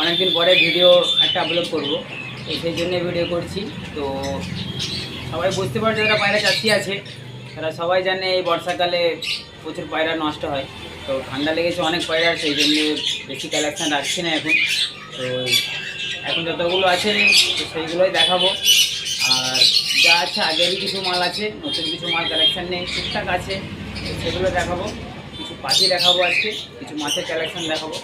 অনেকদিন পরে ভিডিও একটা আপলোড করব। তো সেই জন্য ভিডিও করছি। তো সবাই বুঝতে পারছে যারা পায়রা চাষি আছে, তারা সবাই জানে এই বর্ষাকালে প্রচুর পায়রা নষ্ট হয়। তো ঠান্ডা লেগেছে অনেক পায়রা, সেই জন্য বেশি কালেকশান রাখছি না এখন। তো এখন যতগুলো আছে, তো সেইগুলোই দেখাবো। আর যা আছে, আগেরই কিছু মাল আছে, নতুন কিছু মাল কালেকশান নেই ঠিকঠাক আছে সেগুলো দেখাবো। কিছু পাখি দেখাবো আজকে, কিছু মাছের কালেকশান দেখাবো।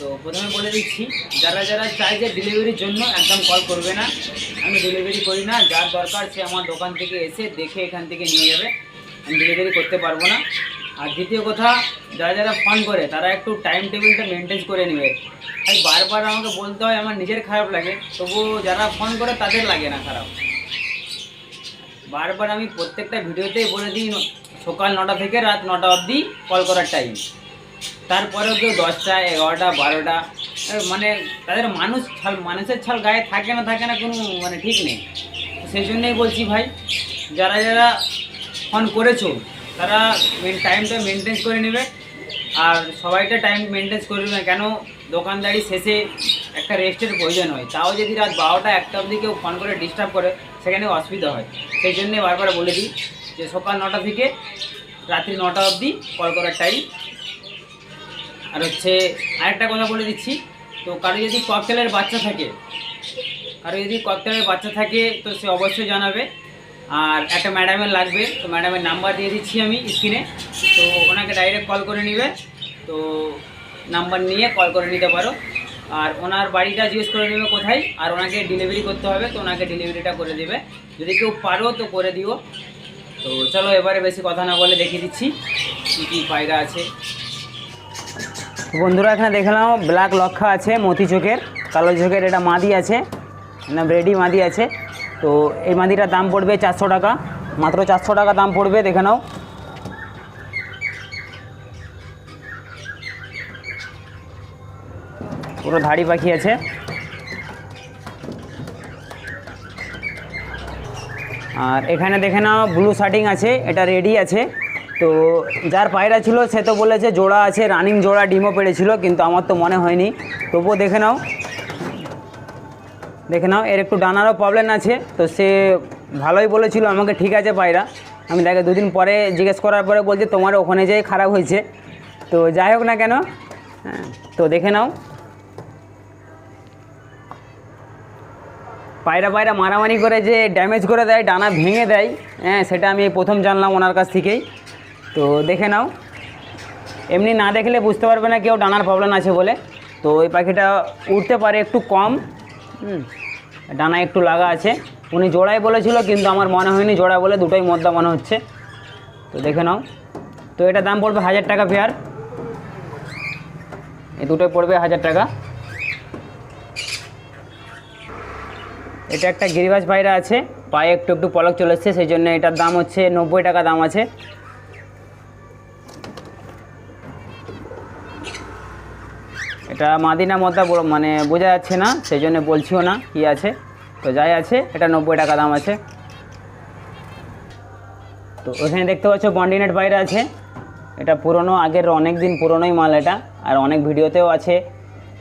তো প্রথমে বলে দিচ্ছি, যারা যারা চায় যে ডেলিভারির জন্য একদম কল করবে না, আমি ডেলিভারি করি না, যার দরকার সে আমার দোকান থেকে এসে দেখে এখান থেকে নিয়ে যাবে, আমি ডেলিভারি করতে পারব না। আর দ্বিতীয় কথা, যারা যারা ফোন করে, তারা একটু টাইম টেবিলটা মেনটেন করে নেবে। তাই বারবার আমাকে বলতে হয়, আমার নিজের খারাপ লাগে, তবু যারা ফোন করে, তাদের লাগে না খারাপ। বারবার আমি প্রত্যেকটা ভিডিওতেই বলে দিই, সকাল নটা থেকে রাত নটা অবধি কল করার টাইম তারপরেও কেউ দশটা, এগারোটা, বারোটা মানে তাদের মানুষ ছাল, মানুষের ছাল গায়ে থাকে না থাকে না কোনো মানে ঠিক নেই। সেই জন্যই বলছি ভাই, যারা যারা ফোন করেছ, তারা টাইমটা মেনটেন করে নেবে। আর সবাইটা টাইম মেনটেন করে নেবে, কেন দোকানদারি শেষে একটা রেস্টের প্রয়োজন হয়। তাও যদি রাত বারোটা, একটা অবধি কেউ ফোন করে ডিস্টার্ব করে, সেখানে অসুবিধা হয়। সেই জন্যে বারবার বলে দিই যে সকাল নটা থেকে রাত্রি নটা অবধি কল করার টাইম আর হচ্ছে আরেকটা কথা বলে দিচ্ছি, তো কারও যদি ককটেলের বাচ্চা থাকে, কারও যদি ককটেলের বাচ্চা থাকে, তো সে অবশ্যই জানাবে। আর একটা ম্যাডামের লাগবে, তো ম্যাডামের নাম্বার দিয়ে দিচ্ছি আমি স্ক্রিনে তো ওনাকে ডাইরেক্ট কল করে নেবে, তো নাম্বার নিয়ে কল করে নিতে পারো। আর ওনার বাড়িটা জিজ্ঞেস করে নেবে কোথায়, আর ওনাকে ডেলিভারি করতে হবে, তো ওনাকে ডেলিভারিটা করে দেবে। যদি কেউ পারো, তো করে দিও। তো চলো এবারে বেশি কথা না বলে দেখিয়ে দিচ্ছি, কী কী পায়রা আছে। বন্ধুরা, এখানে দেখলাম ব্ল্যাক লক্ষা আছে, মতি চোখের, কালো চোখের এটা মাদি আছে, না রেডি মাদি আছে। তো এই মাদিটার দাম পড়বে চারশো টাকা, মাত্র চারশো টাকা দাম পড়বে, দেখে নাও। পুরো ধাড়ি পাখি আছে। আর এখানে দেখে নাও ব্লু শার্টিং আছে, এটা রেডি আছে। তো যার পায়রা ছিল, সে তো বলেছে জোড়া আছে রানিং জোড়া, ডিমও পেড়েছিল, কিন্তু আমার তো মনে হয়নি। তবুও দেখে নাও। দেখে নাও, এর একটু ডানারও প্রবলেম আছে। তো সে ভালোই বলেছিল, আমাকে ঠিক আছে পায়রা। আমি দেখে দুদিন পরে জিজ্ঞেস করার পরে বলছে, তোমার ওখানে যেয়ে খারাপ হয়েছে। তো যাই হোক না কেন হ্যাঁ তো দেখে নাও। পায়রা পায়রা মারামারি করে যে ড্যামেজ করে দেয়, ডানা ভেঙে দেয় হ্যাঁ সেটা আমি প্রথম জানলাম ওনার কাছ থেকেই। তো দেখে নাও। এমনি না দেখলে বুঝতে পারবে না কেউ ডানার প্রবলেম আছে বলে। তো এই পাখিটা উঠতে পারে একটু কম। ডানা একটু লাগা আছে। উনি জোড়াই বলেছিল, কিন্তু আমার মনে হয়নি জোড়া বলে, দুটোই মদ্দা মনে হচ্ছে। তো দেখে নাও। তো এটা দাম পড়বে হাজার টাকা পেয়ার এই দুটোই পড়বে হাজার টাকা। এটা একটা গিরিবাজ পায়রা আছে। পায়ে একটু একটু পলক চলে এসছে, সেই জন্য এটার দাম হচ্ছে নব্বই টাকা দাম আছে। এটা মাদিনা বড় মানে বোঝা যাচ্ছে না সেই জন্য বলছিও না কি আছে। তো যাই আছে, এটা নব্বই টাকা দাম আছে। তো ওখানে দেখতে পাচ্ছ বন্ডিনেট পায়রা আছে। এটা পুরনো, আগের অনেক দিন পুরনোই মাল এটা, আর অনেক ভিডিওতেও আছে।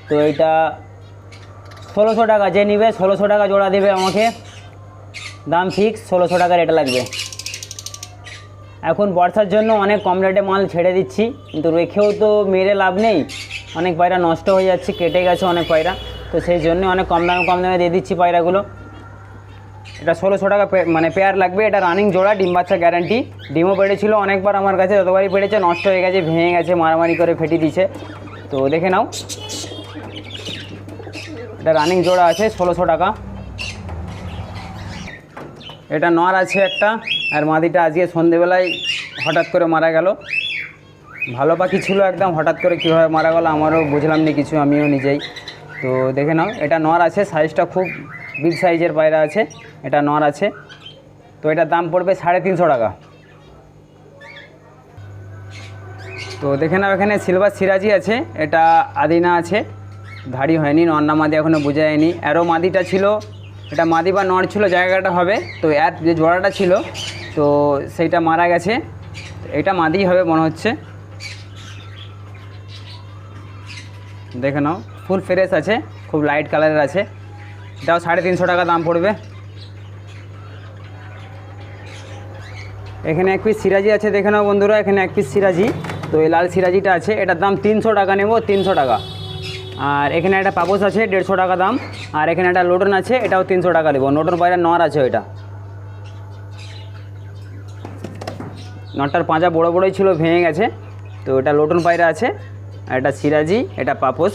তো এটা ষোলোশো টাকা, যে নিবে ষোলোশো টাকা জোড়া দেবে আমাকে। দাম ফিক্স ষোলোশো টাকা রেট লাগবে। এখন বর্ষার জন্য অনেক কম রেটে মাল ছেড়ে দিচ্ছি, কিন্তু রেখেও তো মেরে লাভ নেই। অনেক পায়রা নষ্ট হয়ে যাচ্ছে, কেটে গেছে অনেক পায়রা। তো সেই জন্য অনেক কম দামে কম দামে দিয়ে দিচ্ছি পায়রাগুলো। এটা ষোলোশো টাকা মানে পেয়ার লাগবে, এটা রানিং জোড়া, ডিম বাচ্চা গ্যারান্টি ডিমও পেড়েছিল অনেকবার, আমার কাছে যতবারই পেড়েছে নষ্ট হয়ে গেছে, ভেঙে গেছে, মারামারি করে ফেটে দিয়েছে। তো দেখে নাও। এটা রানিং জোড়া আছে, ষোলোশো টাকা। এটা নর আছে একটা, আর মাদিটা আজকে সন্ধেবেলায় হঠাৎ করে মারা গেল। ভালো পাখি ছিল একদম, হঠাৎ করে কীভাবে মারা গেল আমারও বুঝলাম না কিছু, আমিও নিজেই। তো দেখে নাও, এটা নর আছে সাইজটা খুব বিগ সাইজের পায়রা আছে, এটা নর আছে। তো এটার দাম পড়বে সাড়ে তিনশো টাকা। তো দেখে নাও, এখানে সিলভার সিরাজি আছে, এটা আদিনা আছে, ধাড়ি হয়নি নন্না মাদি এখনও বোঝা যায়নি। অ্যারো মাদিটা ছিল, এটা মাদি বা নর ছিল, জায়গাটা হবে, তো এর যে জোড়াটা ছিল, তো সেইটা মারা গেছে এটা মাদি হবে মনে হচ্ছে। দেখে নাও ফুল ফ্রেশ আছে, খুব লাইট কালারের আছে। এটাও সাড়ে তিনশো টাকা দাম পড়বে। এখানে এক পিস সিরাজি আছে, দেখে নাও বন্ধুরা, এখানে এক পিস সিরাজি। তো এই লাল সিরাজিটা আছে, এটার দাম তিনশো টাকা নেব, তিনশো টাকা। আর এখানে একটা পাপোস আছে, দেড়শো টাকা দাম। আর এখানে একটা লোটন আছে, এটাও তিনশো টাকা দেবো নোটন বাইরে নর আছে ওইটা। নটটার পাঁজা বড় বড়ই ছিল, ভেঙে গেছে। তো এটা লোটন পায়রা আছে। এটা সিরাজি, এটা পাপোস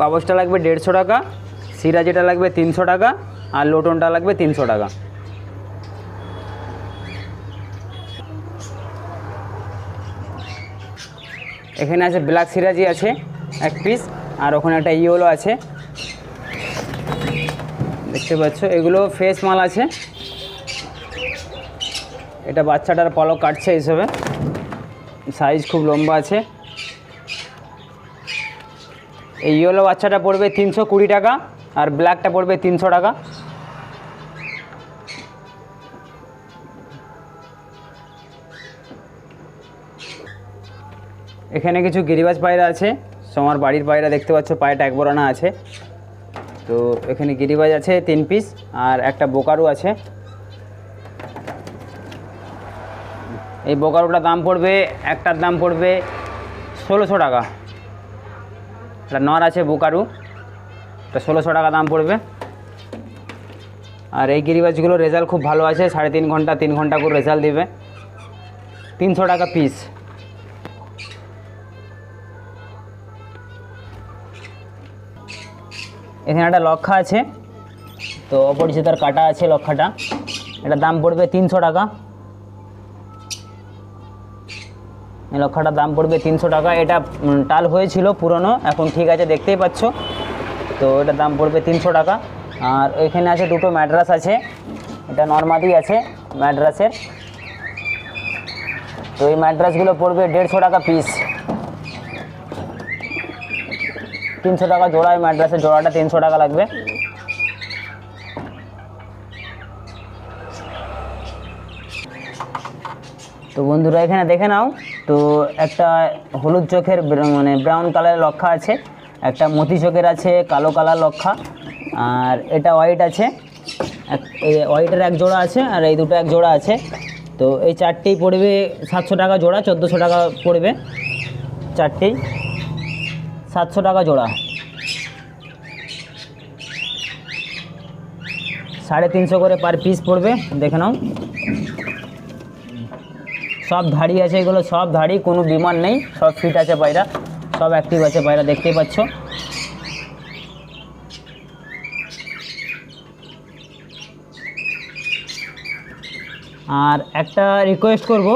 পাপোসটা লাগবে দেড়শো টাকা, সিরাজিটা লাগবে তিনশো টাকা, আর লোটনটা লাগবে তিনশো টাকা। এখানে আছে ব্ল্যাক সিরাজি আছে, এক পিস, আর ওখানে একটা ইয়েলো আছে। দেখতে পাচ্ছ, এগুলো ফ্রেশ মাল আছে। এটা বাচ্চাটার পলক কাটছে হিসেবে সাইজ খুব লম্বা আছে। এই ইয়েলো বাচ্চাটা পড়বে তিনশো কুড়ি টাকা আর ব্ল্যাকটা পড়বে তিনশো টাকা। এখানে কিছু গিরিবাজ পায়রা আছে তোমার বাড়ির পায়রা দেখতে পাচ্ছ পায়রাটা এক বরানা আছে। তো এখানে গিরিবাজ আছে তিন পিস আর একটা বোকারু আছে। এই বোকারোটার দাম পড়বে, একটার দাম পড়বে ষোলোশো টাকা। একটা নর আছে বোকারু। এটা ষোলোশো টাকা দাম পড়বে। আর এই গিরিবাজগুলোর রেজাল্ট খুব ভালো আছে, সাড়ে তিন ঘণ্টা তিন ঘণ্টা করে রেজাল্ট দেবে। তিনশো টাকা পিস এখানে একটা লক্ষা আছে, তো অপরিচিতার কাটা আছে লক্ষাটা। এটার দাম পড়বে তিনশো টাকা। লক্ষাটার দাম পড়বে তিনশো টাকা। এটা টাল হয়েছিল, পুরনো। এখন ঠিক আছে, দেখতেই পাচ্ছ। তো এটার দাম পড়বে তিনশো টাকা। আর এখানে আছে দুটো ম্যাড্রাস আছে। এটা নর্মাদি আছে ম্যাড্রাসের। তো এই ম্যাড্রাসগুলো পড়বে দেড়শো টাকা পিস। তিনশো টাকা জোড়া এই ম্যাড্রাসের জোড়াটা তিনশো টাকা লাগবে। তো বন্ধুরা এখানে দেখে নাও, তো একটা হলুদ চোখের মানে ব্রাউন কালারের লক্ষা আছে, একটা মতি চোখের আছে, কালো কালার লক্ষা, আর এটা হোয়াইট আছে হোয়াইটের এক জোড়া আছে, আর এই দুটো এক জোড়া আছে, তো এই চারটেই পড়বে সাতশো টাকা জোড়া, চোদ্দোশো টাকা পড়বে চারটেই সাতশো টাকা জোড়া। সাড়ে তিনশো করে পার পিস পড়বে, দেখে নাও। সব ধাড়ি আছে, এগুলো সব ধাড়ি কোনো বিমান নেই, সব ফিট আছে পায়রা, সব অ্যাক্টিভ আছে পায়রা, দেখতেই পাচ্ছ। আর একটা রিকোয়েস্ট করব,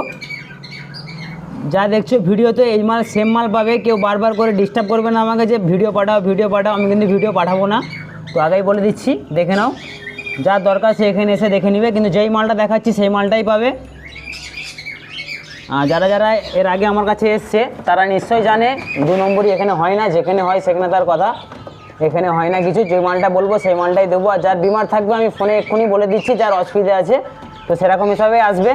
যা দেখছ ভিডিওতে, এই মাল সেম মাল পাবে, কেউ বারবার করে ডিস্টার্ব করবে না আমাকে যে ভিডিও পাঠাও ভিডিও পাঠাও, আমি কিন্তু ভিডিও পাঠাবো না। তো আগেই বলে দিচ্ছি, দেখে নাও, যা দরকার সে এখানে এসে দেখে নিবে, কিন্তু যেই মালটা দেখাচ্ছি, সেই মালটাই পাবে। যারা যারা এর আগে আমার কাছে এসছে, তারা নিশ্চয়ই জানে, দু নম্বরই এখানে হয় না, যেখানে হয় সেখানে তার কথা। এখানে হয় না কিছু, যে মালটা বলব সেই মালটাই দেবো। আর যার বিমার থাকবে, আমি ফোনে এক্ষুনি বলে দিচ্ছি, যার অসুবিধা আছে, তো সেরকম হিসাবে আসবে।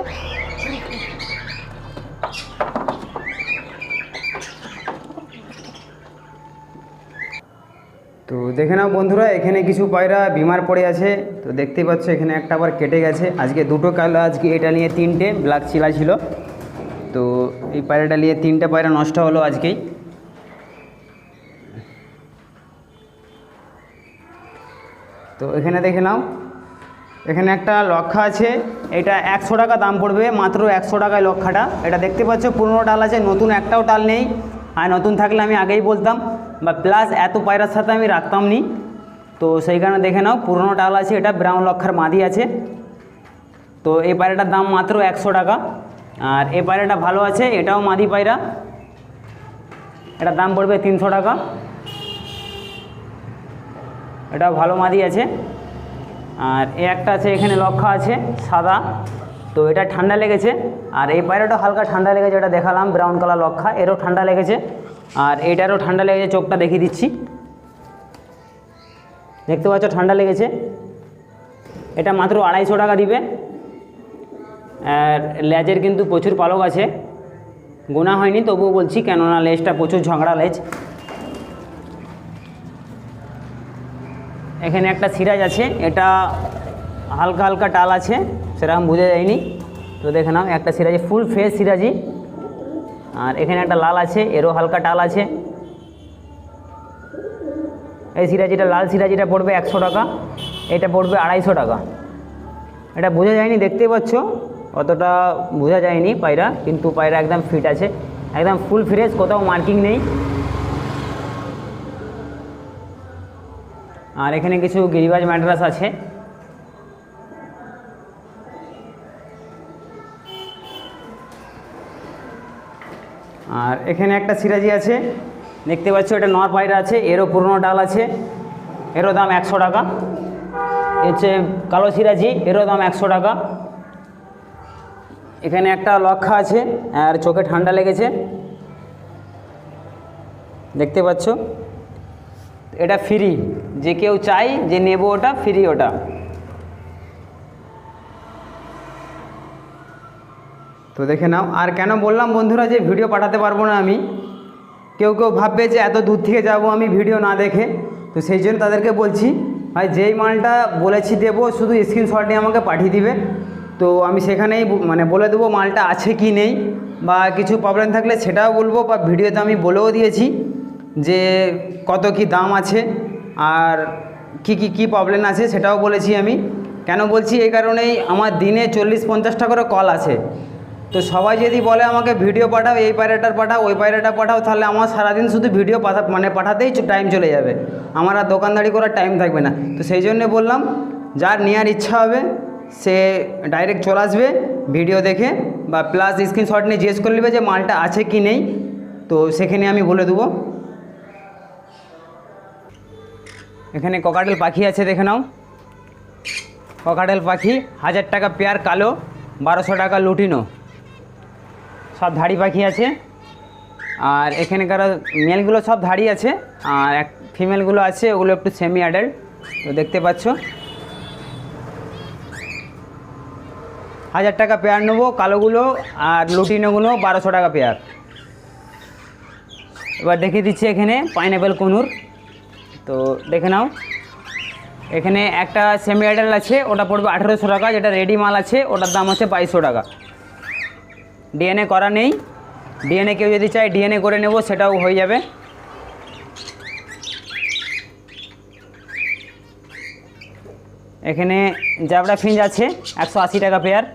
তো দেখে নাও বন্ধুরা, এখানে কিছু পায়রা বিমার পড়ে আছে। তো দেখতেই পাচ্ছ, এখানে একটা আবার কেটে গেছে। আজকে দুটো কালো, আজকে এটা নিয়ে তিনটে ব্ল্যাক চিলা ছিল। তো এই পায়রাটা নিয়ে তিনটে পায়রা নষ্ট হলো আজকেই। তো এখানে দেখে নাও। এখানে একটা লক্ষা আছে, এটা একশো টাকা দাম পড়বে, মাত্র একশো টাকায় লক্ষাটা। এটা দেখতে পাচ্ছ, পুরনো ডাল আছে, নতুন একটাও ডাল নেই। আর নতুন থাকলে আমি আগেই বলতাম, বা প্লাস এত পায়রার সাথে আমি রাখতাম নি তো সেই কারণে দেখে নাও, পুরনো ডাল আছে, এটা ব্রাউন লক্ষার মাদি আছে। তো এই পায়রাটার দাম মাত্র একশো টাকা। আর এই পায়রাটা ভালো আছে, এটাও মাদি পায়রা। এটার দাম পড়বে তিনশো টাকা। এটাও ভালো মাদি আছে। আর এ একটা আছে, এখানে লক্ষা আছে, সাদা। তো এটা ঠান্ডা লেগেছে। আর এই পায়রাটা হালকা ঠান্ডা লেগেছে, এটা দেখালাম ব্রাউন কালার লক্ষা, এরও ঠান্ডা লেগেছে। আর এটারও ঠান্ডা লেগেছে, চোখটা দেখিয়ে দিচ্ছি। দেখতে পাচ্ছ, ঠান্ডা লেগেছে। এটা মাত্র আড়াইশো টাকা দিবে। আর লেজের কিন্তু প্রচুর পালক আছে। গোনা হয়নি, তবুও বলছি, কেননা লেজটা প্রচুর ঝগড়া লেজ। এখানে একটা সিরাজ আছে, এটা হালকা হালকা টাল আছে, সেরকম বোঝা যায়নি। তো দেখে নাও, একটা সিরাজি ফুল ফ্রেশ সিরাজি আর এখানে একটা লাল আছে, এরও হালকা টাল আছে। এই সিরাজিটা, লাল সিরাজিটা পড়বে একশো টাকা, এটা পড়বে আড়াইশো টাকা। এটা বোঝা যায়নি, দেখতেই পাচ্ছ? অতটা বোঝা যায়নি পায়রা, কিন্তু পায়রা একদম ফিট আছে। একদম ফুল ফ্রেশ কোথাও মার্কিং নেই। আর এখানে কিছু গিরিবাজ ম্যাড্রাস আছে। আর এখানে একটা সিরাজি আছে। দেখতে পাচ্ছ, এটা নর পায়রা আছে, এরও পুরনো ডাল আছে। এরও দাম একশো টাকা। হচ্ছে কালো সিরাজি, এরও দাম একশো টাকা। এখানে একটা লক্ষা আছে, আর চোখে ঠান্ডা লেগেছে। দেখতে পাচ্ছ? এটা ফ্রি যে কেউ চাই যে নেব ওটা ফ্রি ওটা। তো দেখে নাও, আর কেন বললাম বন্ধুরা যে ভিডিও পাঠাতে পারব না আমি? কেউ কেউ ভাববে যে এত দূর থেকে যাব আমি ভিডিও না দেখে। তো সেই জন্য তাদেরকে বলছি, ভাই যেই মালটা বলেছি দেবো, শুধু স্ক্রিনশট নিয়ে আমাকে পাঠিয়ে দিবে। তো আমি সেখানেই মানে বলে দেবো মালটা আছে কি নেই বা কিছু প্রবলেম থাকলে সেটাও বলব বা ভিডিওতে আমি বলেও দিয়েছি যে কত কি দাম আছে আর কি কি কি প্রবলেম আছে সেটাও বলেছি আমি। কেন বলছি? এই কারণেই আমার দিনে চল্লিশ পঞ্চাশটা করে কল আছে। তো সবাই যদি বলে আমাকে ভিডিও পাঠাও, এই পায়রাটার পাঠাও, ওই পায়রাটা পাঠাও, তাহলে আমার সারাদিন শুধু ভিডিও পাঠা মানে পাঠাতেই টাইম চলে যাবে। আমার আর দোকানদারি করার টাইম থাকবে না। তো সেই জন্যে বললাম, যার নেওয়ার ইচ্ছা হবে সে ডাইরেক্ট চলে আসবে ভিডিও দেখে বা প্লাস স্ক্রিনশট নিয়ে জিজ্ঞেস করে নেবে যে মালটা আছে কি নেই। তো সেখানে আমি বলে দেবো। এখানে ককাটেল পাখি আছে, দেখে নাও। ককাটেল পাখি, হাজার টাকা পেয়ার কালো, বারোশো টাকা লুটিনো। সব ধাড়ি পাখি আছে। আর এখানকার মেলগুলো সব ধাড়ি আছে। আর এক ফিমেলগুলো আছে, ওগুলো একটু সেমি অ্যাডাল্ট তো দেখতে পাচ্ছ। হাজার টাকা পেয়ার নেব, কালোগুলো আর লুটিনোগুলো বারোশো টাকা পেয়ার এবার দেখিয়ে দিচ্ছি এখানে পাইনঅ্যাপেল কনুর। তো দেখে নাও, এখানে একটা সেমি অ্যাডাল আছে, ওটা পড়বে আঠেরোশো টাকা, যেটা রেডি মাল আছে, ওটার দাম হচ্ছে বাইশশো টাকা। ডিএনএ করা নেই। ডিএনএ কেউ যদি চায় ডিএনএ করে নেব, সেটাও হয়ে যাবে। এখানে জাবড়া ফিঞ্জ আছে, একশো আশি টাকা পেয়ার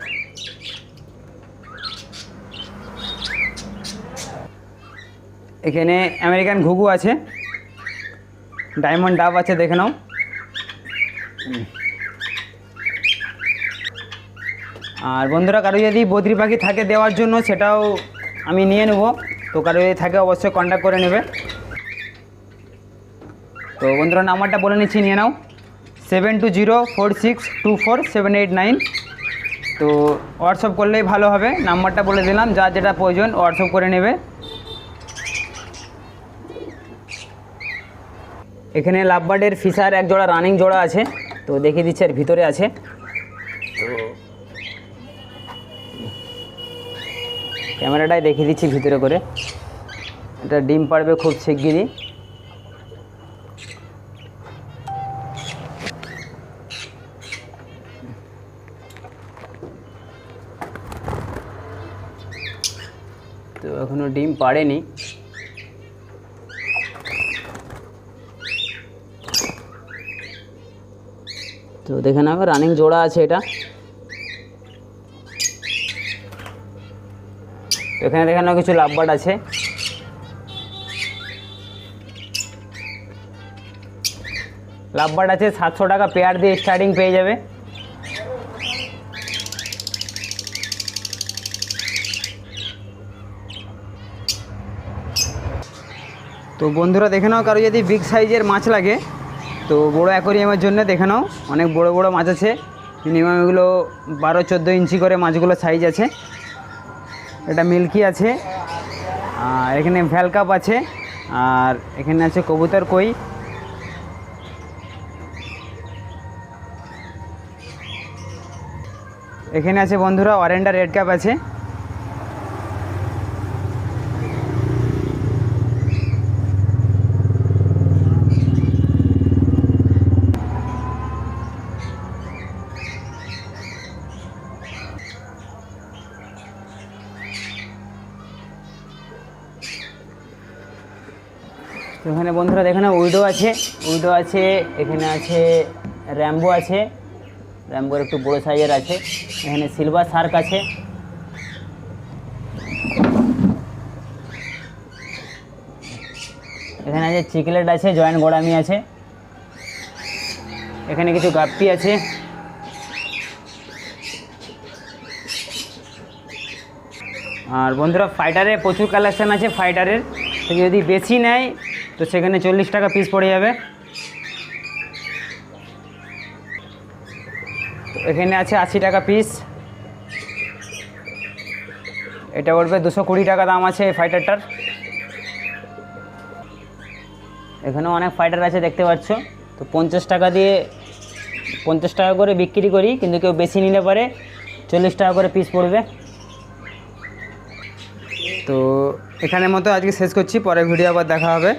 এখানে আমেরিকান ঘুঘু আছে। ডায়মন্ড ডাব আছে, দেখে নাও। আর বন্ধুরা, কারও যদি বদ্রি পাখি থাকে দেওয়ার জন্য, সেটাও আমি নিয়ে নেব। তো কারও যদি থাকে, অবশ্যই কন্ট্যাক্ট করে নেবে। তো বন্ধুরা, নাম্বারটা বলে নিচ্ছি, নিয়ে নাও। Seven two zero four six two four seven eight nine. তো হোয়াটসঅ্যাপ করলেই ভালো হবে। নাম্বারটা বলে দিলাম, যার যেটা প্রয়োজন, হোয়াটসঅ্যাপ করে নেবে। এখানে লাভবার্ডের ফিশার এক জোড়া, রানিং জোড়া আছে। তো দেখিয়ে দিচ্ছে আর ভিতরে আছে। তো ক্যামেরাটাই দেখিয়ে দিচ্ছি ভিতরে করে। এটা ডিম পাড়বে খুব শিগগিরই। তো এখনও ডিম পাড়েনি। তো দেখে নেবে রানিং জোড়া আছে এটা। তো এখানে দেখে নাও কিছু লাভবার্ড আছে। লাভবার্ড আছে সাতশো টাকা পেয়ার দিয়ে স্টার্টিং পেয়ে যাবে। তো বন্ধুরা দেখে নাও কারও যদি বিগ সাইজের মাছ লাগে তো বড়ো অ্যাকোরিয়ামের জন্য দেখে নাও, অনেক বড় বড় মাছ আছে। মিনিমাম এগুলো বারো, চোদ্দ ইঞ্চি করে মাছগুলো সাইজ আছে। এটা মিল্কি আছে, আর এখানে ভ্যালকাপ আছে, আর এখানে আছে কবুতর কই। এখানে আছে বন্ধুরা, অরেন্ডা রেড ক্যাপ আছে। এখানে বন্ধুরা দেখে না উইডো আছে উইডো আছে, এখানে আছে র্যাম্বো আছে, র্যাম্বোর একটু বড়ো সাইজের আছে, এখানে সিলভার শার্ক আছে। এখানে আছে চিকলেট আছে জয়েন্ট গোড়ামি আছে। এখানে কিছু গাপ্পি আছে। আর বন্ধুরা ফাইটারে প্রচুর কালেকশান আছে ফাইটারের যদি বেশি নেয় তো সেখানে চল্লিশ টাকা পিস পড়ে যাবে। তো এখানে আছে আশি টাকা পিস এটা পড়বে দুশো কুড়ি টাকা দাম আছে এই ফাইটারটার এখানেও অনেক ফাইটার আছে দেখতে পাচ্ছ। তো পঞ্চাশ টাকা দিয়ে, পঞ্চাশ টাকা করে বিক্রি করি, কিন্তু কেউ বেশি নিলে পারে চল্লিশ টাকা করে পিস পড়বে। তো এখানের মতো আজকে শেষ করছি পরে ভিডিও আবার দেখা হবে।